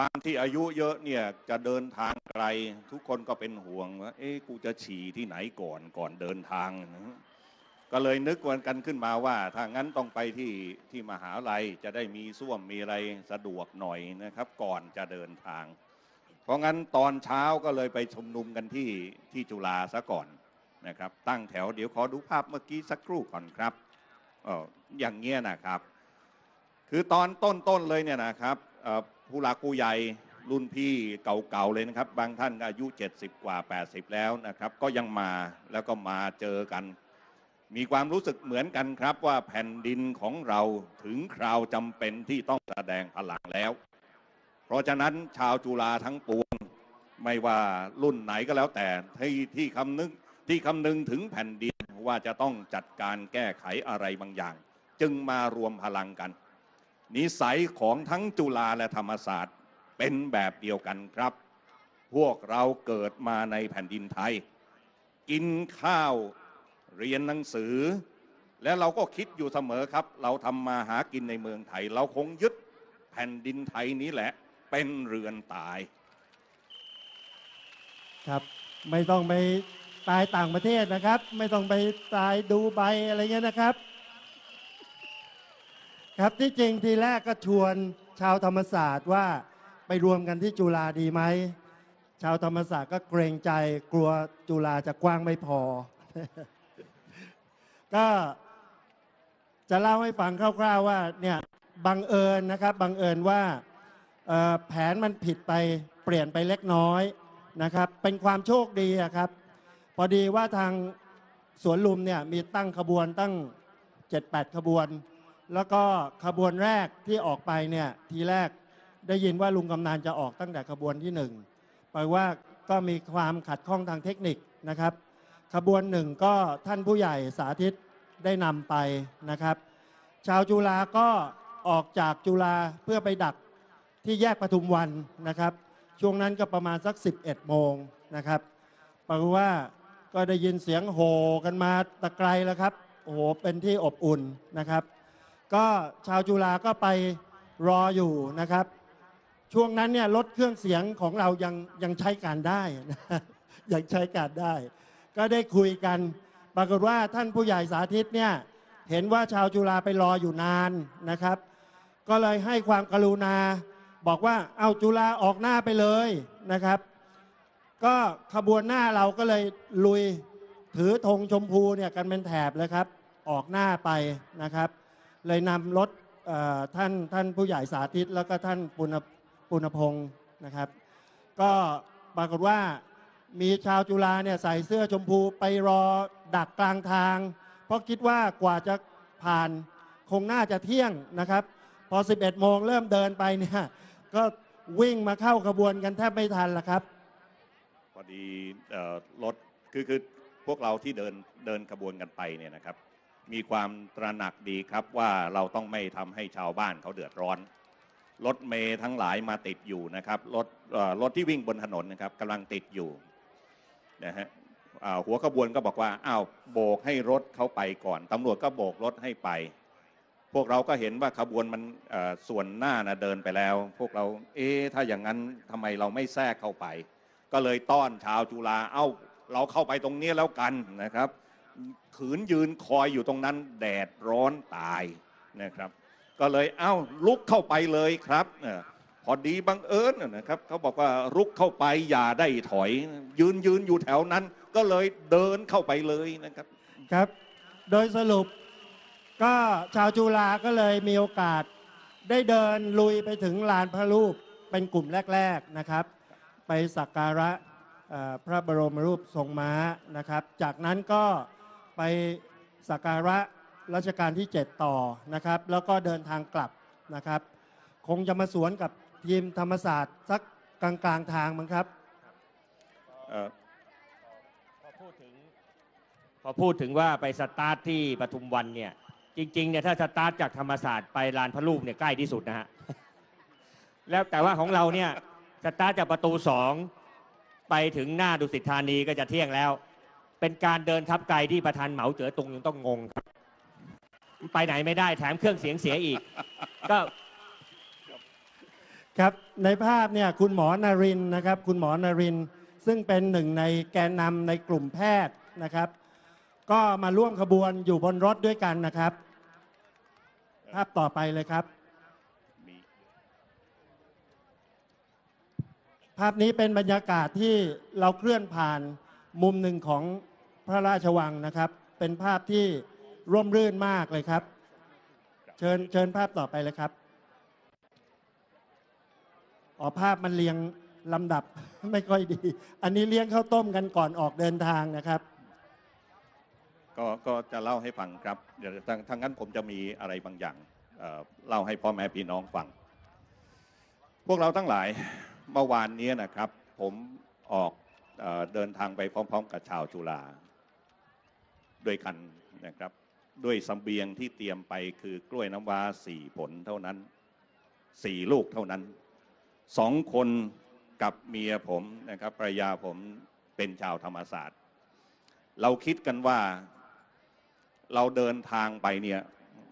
ความที่อายุเยอะเนี่ยจะเดินทางไกล ทุกคนก็เป็นห่วงว่าเอ๊ะกูจะฉี่ที่ไหนก่อนก่อนเดินทางนะก็เลยนึกวนกันขึ้นมาว่าถ้างั้นต้องไปที่ที่มหาลัยจะได้มีส้วมมีอะไรสะดวกหน่อยนะครับ ก่อนจะเดินทาง เพราะงั้นตอนเช้าก็เลยไปชุมนุมกันที่ที่จุฬาซะก่อนนะครับ ตั้งแถวเดี๋ยวขอดูภาพเมื่อกี้สักครู่ก่อนครับอออย่างเงี้ยนะครับ คือตอนต้นๆเลยเนี่ยนะครับ ผู้หลักผู้ใหญ่รุ่นพี่เก่าๆเลยนะครับ บางท่านก็อายุ 70 กว่า 80 แล้วนะครับ ก็ยังมาแล้วก็มาเจอกัน มีความรู้สึกเหมือนกันครับว่าแผ่นดินของเราถึงคราวจำเป็นที่ต้องแสดงพลังแล้ว เพราะฉะนั้นชาวจุฬาทั้งปวง ไม่ว่ารุ่นไหนก็แล้วแต่ที่ที่คำนึงที่คำนึงถึงแผ่นดินว่าจะต้องจัดการแก้ไขอะไรบางอย่าง จึงมารวมพลังกัน นิสัยของทั้งจุฬาและธรรมศาสตร์เป็นแบบเดียวกันครับ พวกเราเกิดมาในแผ่นดินไทย กินข้าวเรียนหนังสือ และเราก็คิดอยู่เสมอครับ เราทำมาหากินในเมืองไทย เราคงยึดแผ่นดินไทยนี้แหละเป็นเรือนตายครับไม่ต้องไปตายต่างประเทศนะครับ ไม่ต้องไปตายดูใบอะไรเงี้ยนะครับ ครับที่จริงทีแรกก็ชวนชาวธรรมศาสตร์ว่าไปรวมกันที่จุฬาดีไหม ชาวธรรมศาสตร์ก็เกรงใจกลัวจุฬาจะกว้างไม่พอ ก็จะเล่าให้ฟังคร่าวๆว่าเนี่ยบังเอิญนะครับบังเอิญว่าแผนมันผิดไปเปลี่ยนไปเล็กน้อยนะครับ เป็นความโชคดีครับ พอดีว่าทางสวนลุมเนี่ยมีตั้งขบวนตั้ง 7-8 ขบวน แล้วก็ขบวนแรกที่ออกไปเนี่ยทีแรกได้ยินว่าลุงกำนันจะออกตั้งแต่ขบวนที่หนึ่งแปลว่าก็มีความขัดข้องทางเทคนิคนะครับ ขบวนหนึ่งก็ท่านผู้ใหญ่สาธิตได้นำไปนะครับ ชาวจุฬาก็ออกจากจุฬาเพื่อไปดักที่แยกปทุมวันนะครับ ช่วงนั้นก็ประมาณสัก 11 โมงนะครับปรากฏว่าก็ได้ยินเสียงโห่กันมาตะไกลแล้วครับโอ้โหเป็นที่อบอุ่นนะครับ ก็ชาวจุฬาก็ไปรออยู่นะครับ ช่วงนั้นเนี่ยรถเครื่องเสียงของเรายังยังใช้การได้นะยังใช้การได้ ก็ได้คุยกัน ปรากฏว่าท่านผู้ใหญ่สาธิตเนี่ยเห็นว่าชาวจุฬาไปรออยู่นานนะครับ ก็เลยให้ความกรุณาบอกว่าเอาจุฬาออกหน้าไปเลยนะครับ ก็ขบวนหน้าเราก็เลยลุยถือธงชมพูเนี่ยกันเป็นแถบเลยครับ ออกหน้าไปนะครับ เลยนำรถท่านท่านผู้ใหญ่สาธิตแล้วก็ท่านปุณปุณพงศ์นะครับ ก็ปรากฏว่ามีชาวจุฬาเนี่ยใส่เสื้อชมพูไปรอดักกลางทาง เพราะคิดว่ากว่าจะผ่านคงน่าจะเที่ยงนะครับ พอ 11 โมงเริ่มเดินไปเนี่ยก็วิ่งมาเข้าขบวนกันแทบไม่ทันละครับพอดีรถคือคือพวกเราที่เดินเดินขบวนกันไปเนี่ยนะครับ มีความตระหนักดีครับว่าเราต้องไม่ทำให้ชาวบ้านเขาเดือดร้อน รถเมย์ทั้งหลายมาติดอยู่นะครับรถรถที่วิ่งบนถนนนะครับกำลังติดอยู่นะฮะหัวขบวนก็บอกว่าอ้าวโบกให้รถเขาไปก่อนตำรวจก็โบกรถให้ไป พวกเราก็เห็นว่าขบวนมันส่วนหน้านะเดินไปแล้ว พวกเราเอ๊ะถ้าอย่างนั้นทำไมเราไม่แทรกเข้าไป ก็เลยต้อนชาวจุฬาเอ้าเราเข้าไปตรงนี้แล้วกันนะครับ ขืนยืนคอยอยู่ตรงนั้น แดดร้อนตายนะครับ ก็เลยเอ้าลุกเข้าไปเลยครับพอดีบังเอิญนะครับเขาบอกว่าลุกเข้าไปอย่าได้ถอย ยืนยืนอยู่แถวนั้น ก็เลยเดินเข้าไปเลยนะครับครับ โดยสรุปก็ชาวจุฬาก็เลยมีโอกาสได้เดินลุยไปถึงลานพระรูปเป็นกลุ่มแรก ๆนะครับ ไปสักการะพระบรมรูปทรงม้านะครับ จากนั้นก็ ไปสักการะรัชกาลที่ 7 ต่อนะครับ แล้วก็เดินทางกลับนะครับ คงจะมาสวนกับทีมธรรมศาสตร์สักกลางๆทางมั้งครับพอพูดถึงพอพูดถึงว่าไปสตาร์ทที่ปทุมวันเนี่ยจริงๆเนี่ยถ้าสตาร์ทจากธรรมศาสตร์ไปลานพระรูปเนี่ยใกล้ที่สุดนะฮะแล้วแต่ว่าของเราเนี่ยสตาร์ทจากประตูสองไปถึงหน้าดุสิตธานีก็จะเที่ยงแล้ว เป็นการเดินทับไกลที่ประธานเหมาเจ๋อตรงยังต้องงงครับ ไปไหนไม่ได้แถมเครื่องเสียงเสียอีก ก็ครับในภาพเนี่ยคุณหมอนารินทร์นะครับ คุณหมอนารินทร์ซึ่งเป็นหนึ่งในแกนนำในกลุ่มแพทย์นะครับ ก็มาร่วมขบวนอยู่บนรถด้วยกันนะครับ ภาพต่อไปเลยครับ ภาพนี้เป็นบรรยากาศที่เราเคลื่อนผ่านมุมหนึ่งของ พระราชวังนะครับ เป็นภาพที่ร่มรื่นมากเลยครับ เชิญเชิญภาพต่อไปเลยครับอ๋อภาพมันเรียงลำดับ ไม่ค่อยดี อันนี้เลี้ยงข้าวต้มกันก่อนออกเดินทางนะครับ ก็ก็จะเล่าให้ฟังครับเดี๋ยวทางทางนั้นผมจะมีอะไรบางอย่างเอ่อเล่าให้พ่อแม่พี่น้องฟัง พวกเราทั้งหลายเมื่อวานนี้นะครับ ผมออกเอ่อเดินทางไปพร้อม ๆ กับชาวจุฬา ด้วยกันนะครับ ด้วยสำเบียงที่เตรียมไปคือกล้วยน้ำว้าสี่ผลเท่านั้นสี่ลูกเท่านั้นสองคนกับเมียผมนะครับภรรยาผมเป็นชาวธรรมศาสตร์ เราคิดกันว่าเราเดินทางไปเนี่ย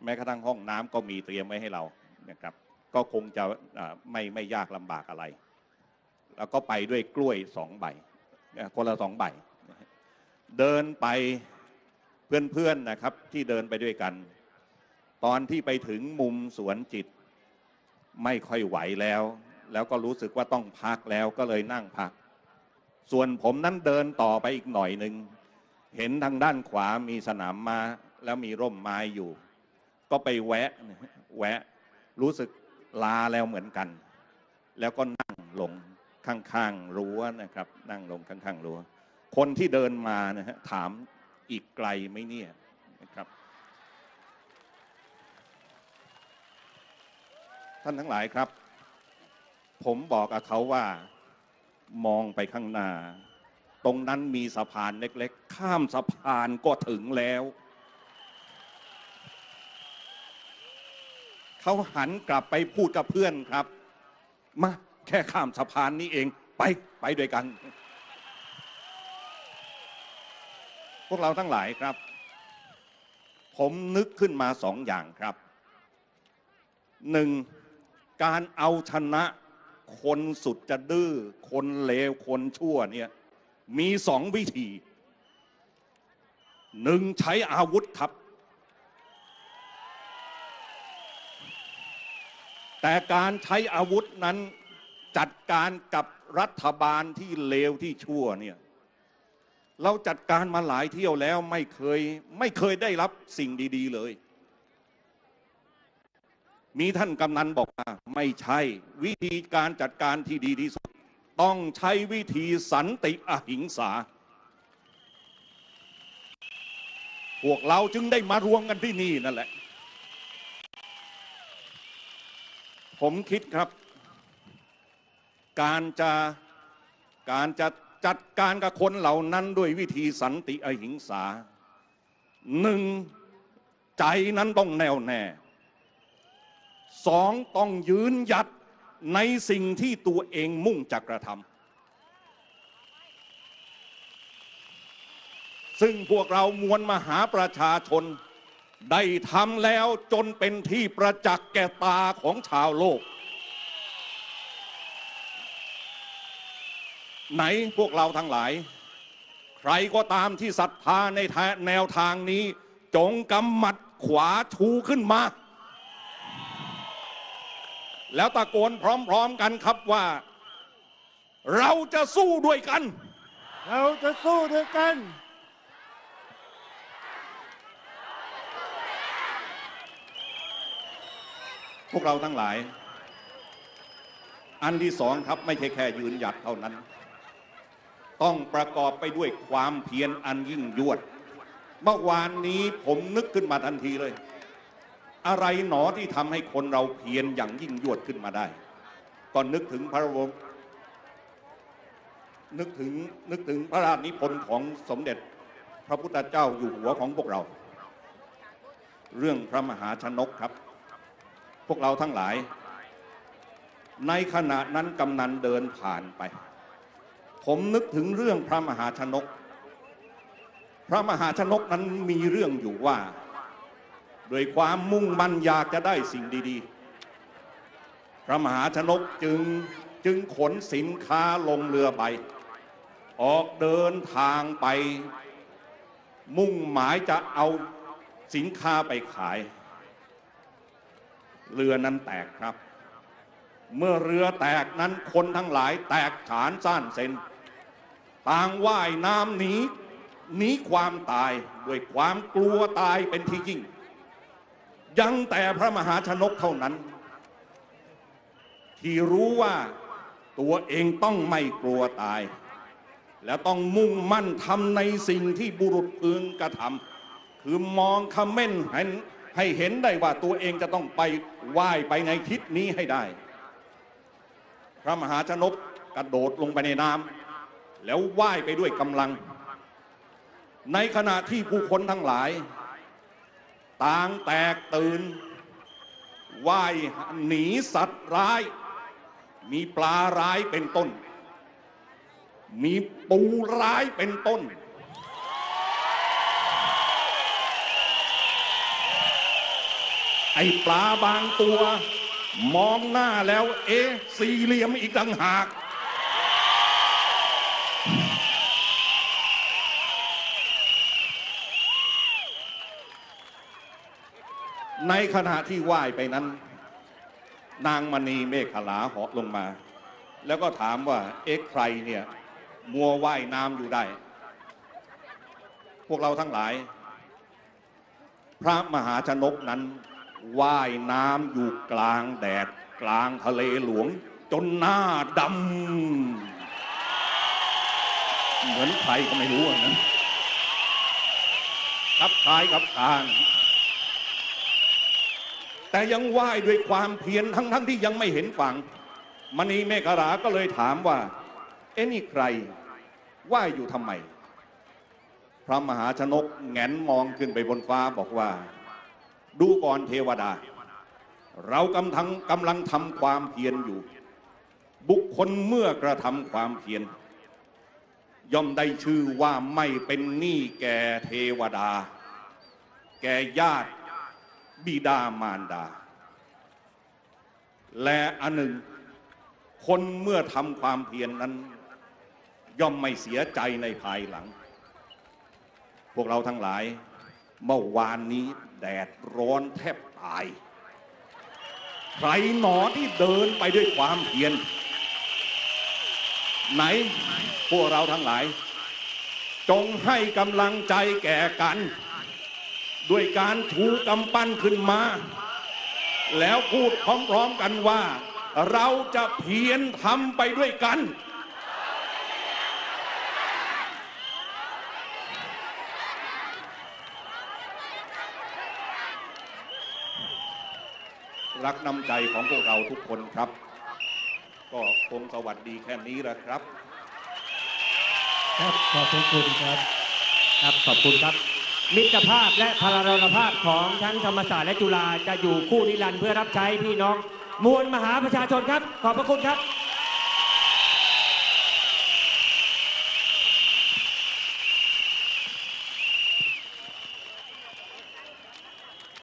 แม้กระทั่งห้องน้ำก็มีเตรียมไว้ให้เรานะครับ ก็คงจะไม่ไม่ยากลำบากอะไร แล้วก็ไปด้วยกล้วยสองใบคนละสองใบ เดินไป เพื่อนๆนะครับที่เดินไปด้วยกัน ตอนที่ไปถึงมุมสวนจิต ไม่ค่อยไหวแล้ว แล้วก็รู้สึกว่าต้องพักแล้วก็เลยนั่งพัก ส่วนผมนั้นเดินต่อไปอีกหน่อยหนึ่งเห็นทางด้านขวามีสนามม้าแล้วมีร่มไม้อยู่ ก็ไปแวะแวะรู้สึกลาแล้วเหมือนกัน แล้วก็นั่งลงข้างๆรั้วนะครับ นั่งลงข้างๆรั้ว คนที่เดินมานะฮะถาม อีกไกลไหมเนี่ยนะครับท่านทั้งหลายครับ ผมบอกกับเขาว่า มองไปข้างหน้า ตรงนั้นมีสะพานเล็กๆ ข้ามสะพานก็ถึงแล้ว เขาหันกลับไปพูดกับเพื่อนครับ มาแค่ข้ามสะพานนี้เองไปไปด้วยกัน พวกเราทั้งหลายครับ ผมนึกขึ้นมาสองอย่างครับหนึ่งการเอาชนะคนสุดจะดื้อคนเลวคนชั่วเนี่ยมีสองวิธีหนึ่งใช้อาวุธครับ แต่การใช้อาวุธนั้นจัดการกับรัฐบาลที่เลวที่ชั่วเนี่ย เราจัดการมาหลายเที่ยวแล้วไม่เคยไม่เคยได้รับสิ่งดี ๆ เลย มีท่านกำนันบอกว่าไม่ใช่ วิธีการจัดการที่ดีที่สุด ต้องใช้วิธีสันติอหิงสา พวกเราจึงได้มารวมกันที่นี่นั่นแหละ ผมคิดครับ การจะการจะ จัดการกับคนเหล่านั้นด้วยวิธีสันติอหิงสาหนึ่งใจนั้นต้องแน่วแน่สองต้องยืนหยัดในสิ่งที่ตัวเองมุ่งจะกระทำซึ่งพวกเรามวลมหาประชาชน ได้ทำแล้วจนเป็นที่ประจักษ์แก่ตาของชาวโลก ไหนพวกเราทั้งหลาย ใครก็ตามที่ศรัทธาในแนวทางนี้ จงกำหมัดขวาชูขึ้นมา แล้วตะโกนพร้อมๆกันครับว่า เราจะสู้ด้วยกัน เราจะสู้ด้วยกันพวกเราทั้งหลาย อันที่สองครับไม่ใช่แค่ยืนหยัดเท่านั้น ต้องประกอบไปด้วยความเพียรอันยิ่งยวด เมื่อวานนี้ผมนึกขึ้นมาทันทีเลย อะไรหนอที่ทำให้คนเราเพียรอย่างยิ่งยวดขึ้นมาได้ ก็นึกถึงพระบรมนึกถึงนึกถึงพระราชนิพนธ์ของสมเด็จพระพุทธเจ้าอยู่หัวของพวกเรา เรื่องพระมหาชนกครับ พวกเราทั้งหลาย ในขณะนั้นกำนันเดินผ่านไป ผมนึกถึงเรื่องพระมหาชนก พระมหาชนกนั้นมีเรื่องอยู่ว่า โดยความมุ่งมั่นอยากจะได้สิ่งดีๆ พระมหาชนกจึงจึงขนสินค้าลงเรือใบออกเดินทางไป มุ่งหมายจะเอาสินค้าไปขาย เรือนั้นแตกครับ เมื่อเรือแตกนั้นคนทั้งหลายแตกฐานซ่านเซน ต่างว่ายน้ำหนีหนีความตายด้วยความกลัวตายเป็นที่ยิ่ง ยังแต่พระมหาชนกเท่านั้น ที่รู้ว่าตัวเองต้องไม่กลัวตาย และต้องมุ่งมั่นทำในสิ่งที่บุรุษพึงกระทำคือมองคำเม่นให้ให้เห็นได้ว่าตัวเองจะต้องไปว่ายไปในทิศนี้ให้ได้ พระมหาชนกกระโดดลงไปในน้ำ แล้วว่ายไปด้วยกำลัง ในขณะที่ผู้คนทั้งหลาย ต่างแตกตื่นว่ายหนีสัตว์ร้าย มีปลาร้ายเป็นต้น มีปูร้ายเป็นต้น ไอปลาบางตัว มองหน้าแล้ว เอ๊สี่เหลี่ยมอีกต่างหาก ในขณะที่ว่ายไปนั้น นางมณีเมฆขลาเหาะลงมา แล้วก็ถามว่าเอ๊ะใครเนี่ย มัวว่ายน้ำอยู่ได้ พวกเราทั้งหลาย พระมหาชนกนั้นว่ายน้ำอยู่กลางแดดกลางทะเลหลวง จนหน้าดำเหมือนใครก็ไม่รู้อะนะทับคล้ายกับคาง แต่ยังว่ายด้วยความเพียรทั้งทั้งที่ยังไม่เห็นฝั่งมณีเมฆราก็เลยถามว่า เอ๊ะนี่ใครว่ายอยู่ทำไม พระมหาชนกแงนมองขึ้นไปบนฟ้าบอกว่า ดูก่อนเทวดา เรากำลังกำลังทำความเพียรอยู่ บุคคลเมื่อกระทำความเพียรย่อมได้ชื่อว่าไม่เป็นหนี้แก่เทวดา แก่ญาติ บิดามารดา และอันหนึ่ง คนเมื่อทำความเพียรนนั้น ย่อมไม่เสียใจในภายหลัง พวกเราทั้งหลาย เมื่อวานนี้แดดร้อนแทบตาย ใครหนอที่เดินไปด้วยความเพียรไหนพวกเราทั้งหลาย จงให้กำลังใจแก่กัน ด้วยการถูกำปั้นขึ้นมา แล้วพูดพร้อมๆกันว่า เราจะเพียรทำไปด้วยกัน รักน้ำใจของพวกเราทุกคนครับ ก็คงสวัสดีแค่นี้แหละครับ ครับขอบพระคุณครับ ครับขอบคุณครับ มิตรภาพและพลารณภาพของทั้งธรรมศาสตร์และจุฬาจะอยู่คู่นิรันดร์เพื่อรับใช้พี่น้อง มวลมหาประชาชนครับ ขอบพระคุณครับ